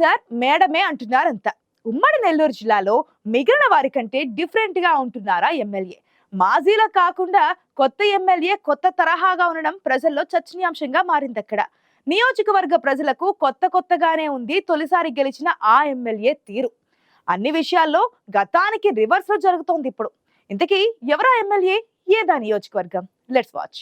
Sir మేడమే అంటున్నారంతా. ఉమ్మడి నెల్లూరు జిల్లాలో మిగిలిన వారి కంటే డిఫరెంట్గా ఉంటున్నారా ఎమ్మెల్యే? మాజీలా కాకుండా కొత్త ఎమ్మెల్యే కొత్త తరహాగా ఉండడం ప్రజల్లో చర్చనీయాంశంగా మారింది అక్కడ నియోజకవర్గ ప్రజలకు కొత్త కొత్తగానే ఉంది తొలిసారి గెలిచిన ఆ ఎమ్మెల్యే తీరు. అన్ని విషయాల్లో గతానికి రివర్స్లో జరుగుతోంది ఇప్పుడు. ఇంతకీ ఎవరా ఎమ్మెల్యే? ఏదా నియోజకవర్గం? Let's watch.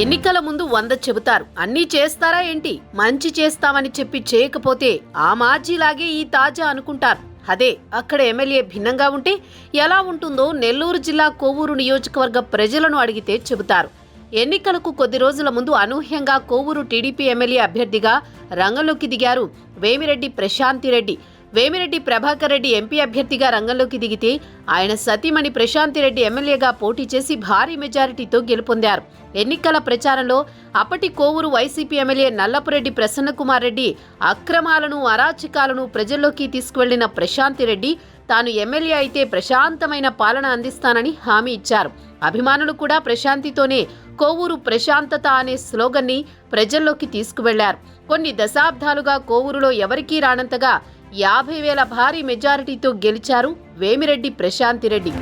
ఎన్నికల ముందు వంద చెబుతారు. అన్నీ చేస్తారా ఏంటి? మంచి చేస్తామని చెప్పి చేయకపోతే ఆ మాజీలాగే ఈ తాజా అనుకుంటారు. అదే అక్కడ ఎమ్మెల్యే భిన్నంగా ఉంటే ఎలా ఉంటుందో నెల్లూరు జిల్లా కోవూరు నియోజకవర్గ ప్రజలను అడిగితే చెబుతారు. ఎన్నికలకు కొద్ది రోజుల ముందు అనూహ్యంగా కోవూరు టీడీపీ ఎమ్మెల్యే అభ్యర్థిగా రంగంలోకి దిగారు వేమిరెడ్డి ప్రశాంతిరెడ్డి. వేమిరెడ్డి ప్రభాకర్ రెడ్డి ఎంపీ అభ్యర్థిగా రంగంలోకి దిగితే ఆయన సతీమణి ప్రశాంతిరెడ్డి ఎమ్మెల్యేగా పోటీ చేసి భారీ మెజారిటీతో గెలుపొందారు. ఎన్నికల ప్రచారంలో అప్పటి కోవూరు వైసీపీ ఎమ్మెల్యే నల్లపురెడ్డి ప్రసన్నకుమార్ రెడ్డి అక్రమాలను అరాచకాలను ప్రజల్లోకి తీసుకువెళ్ళిన ప్రశాంతిరెడ్డి తాను ఎమ్మెల్యే అయితే ప్రశాంతమైన పాలన అందిస్తానని హామీ ఇచ్చారు. అభిమానులు కూడా ప్రశాంతితోనే కోవూరు ప్రశాంతత అనే స్లోగన్ని ప్రజల్లోకి తీసుకువెళ్ళారు. కొన్ని దశాబ్దాలుగా కోవూరులో ఎవరికీ రానంతగా యాభై వేల భారీ మెజారిటీతో గెలిచారు వేమిరెడ్డి ప్రశాంతిరెడ్డి.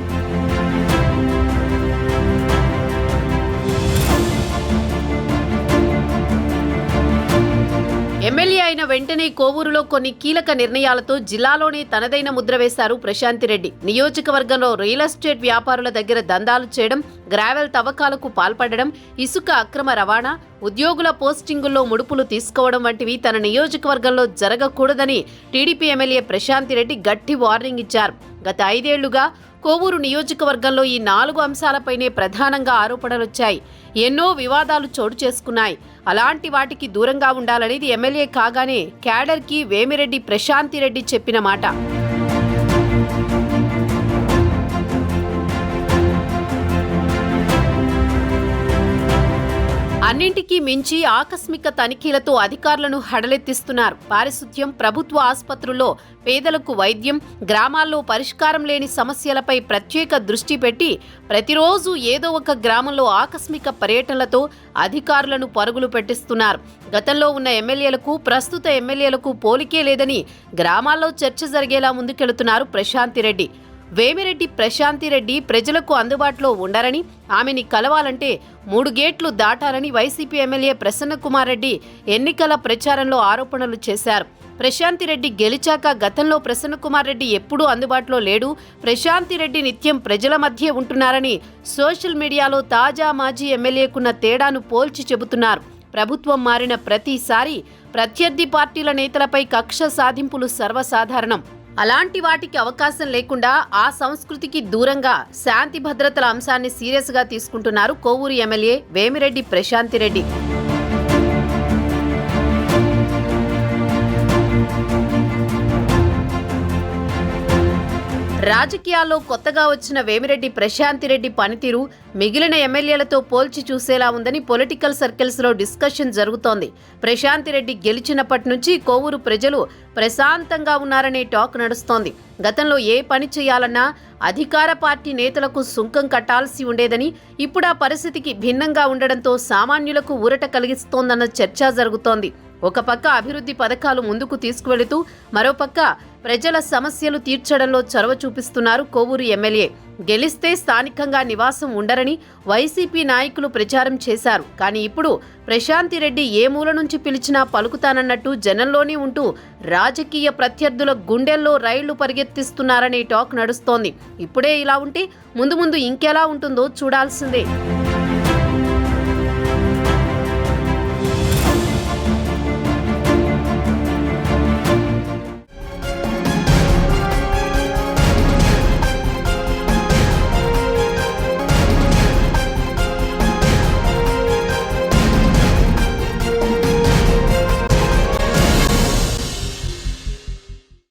ఎమ్మెల్యే అయిన వెంటనే కోవూరులో కొన్ని కీలక నిర్ణయాలతో జిల్లాలోనే తనదైన ముద్ర వేశారు ప్రశాంతిరెడ్డి నియోజకవర్గంలో రియల్ ఎస్టేట్ వ్యాపారుల దగ్గర దందాలు చేయడం గ్రావెల్ తవ్వకాలకు పాల్పడడం ఇసుక అక్రమ రవాణా ఉద్యోగుల పోస్టింగుల్లో ముడుపులు తీసుకోవడం వంటివి తన నియోజకవర్గంలో జరగకూడదని టీడీపీ ఎమ్మెల్యే ప్రశాంతిరెడ్డి గట్టి వార్నింగ్ ఇచ్చారు. గత ఐదేళ్ళుగా కోవూరు నియోజకవర్గంలో ఈ నాలుగు అంశాలపైనే ప్రధానంగా ఆరోపణలొచ్చాయి. ఎన్నో వివాదాలు చోటు చేసుకున్నాయి. అలాంటి వాటికి దూరంగా ఉండాలనేది ఎమ్మెల్యే కాగానే క్యాడర్కి వేమిరెడ్డి ప్రశాంతిరెడ్డి చెప్పిన మాట. అన్నింటికీ మించి ఆకస్మిక తనిఖీలతో అధికారులను హడలెత్తిస్తున్నారు. పారిశుద్ధ్యం ప్రభుత్వ ఆసుపత్రుల్లో పేదలకు వైద్యం గ్రామాల్లో పరిష్కారం లేని సమస్యలపై ప్రత్యేక దృష్టి పెట్టి ప్రతిరోజు ఏదో ఒక గ్రామంలో ఆకస్మిక పర్యటనలతో అధికారులను పరుగులు పెట్టిస్తున్నారు. గతంలో ఉన్న ఎమ్మెల్యేలకు ప్రస్తుత ఎమ్మెల్యేలకు పోలికే లేదని గ్రామాల్లో చర్చ జరిగేలా ముందుకెళుతున్నారు ప్రశాంతిరెడ్డి. వేమిరెడ్డి ప్రశాంతిరెడ్డి ప్రజలకు అందుబాటులో ఉండరని ఆమెని కలవాలంటే మూడు గేట్లు దాటాలని వైసీపీ ఎమ్మెల్యే ప్రసన్నకుమార్ రెడ్డి ఎన్నికల ప్రచారంలో ఆరోపణలు చేశారు. ప్రశాంతిరెడ్డి గెలిచాక గతంలో ప్రసన్నకుమార్ రెడ్డి ఎప్పుడూ అందుబాటులో లేడు. ప్రశాంతిరెడ్డి నిత్యం ప్రజల మధ్య ఉంటున్నారని సోషల్ మీడియాలో తాజా మాజీ ఎమ్మెల్యేకున్న తేడాను పోల్చి చెబుతున్నారు. ప్రభుత్వం మారిన ప్రతిసారి ప్రత్యర్థి పార్టీల నేతలపై కక్ష సాధింపులు సర్వసాధారణం. అలాంటి వాటికి అవకాశం లేకుండా ఆ సంస్కృతికి దూరంగా శాంతి భద్రతల అంశాన్ని సీరియస్గా తీసుకుంటున్నారు కోవూరు ఎమ్మెల్యే వేమిరెడ్డి ప్రశాంతిరెడ్డి. రాజకీయాల్లో కొత్తగా వచ్చిన వేమిరెడ్డి ప్రశాంతిరెడ్డి పనితీరు మిగిలిన ఎమ్మెల్యేలతో పోల్చి చూసేలా ఉందని పొలిటికల్ సర్కిల్స్లో డిస్కషన్ జరుగుతోంది. ప్రశాంతిరెడ్డి గెలిచినప్పటి నుంచి కోవూరు ప్రజలు ప్రశాంతంగా ఉన్నారనే టాక్ నడుస్తోంది. గతంలో ఏ పని చేయాలన్నా అధికార పార్టీ నేతలకు సుంకం కట్టాల్సి ఉండేదని ఇప్పుడు ఆ పరిస్థితికి భిన్నంగా ఉండడంతో సామాన్యులకు ఊరట కలిగిస్తోందన్న చర్చ జరుగుతోంది. ఒక పక్క అభివృద్ధి పథకాలు ముందుకు తీసుకువెళుతూ మరోపక్క ప్రజల సమస్యలు తీర్చడంలో చొరవ చూపిస్తున్నారు కోవూరు ఎమ్మెల్యే. గెలిస్తే స్థానికంగా నివాసం ఉండరని వైసీపీ నాయకులు ప్రచారం చేశారు. కానీ ఇప్పుడు ప్రశాంతిరెడ్డి ఏ మూల నుంచి పిలిచినా పలుకుతానన్నట్టు జనంలోనే ఉంటూ రాజకీయ ప్రత్యర్థుల గుండెల్లో రైళ్ళు పరిగెత్తిస్తున్నారనే టాక్ నడుస్తోంది. ఇప్పుడే ఇలా ఉంటే ముందు ముందు ఇంకెలా ఉంటుందో చూడాల్సిందే.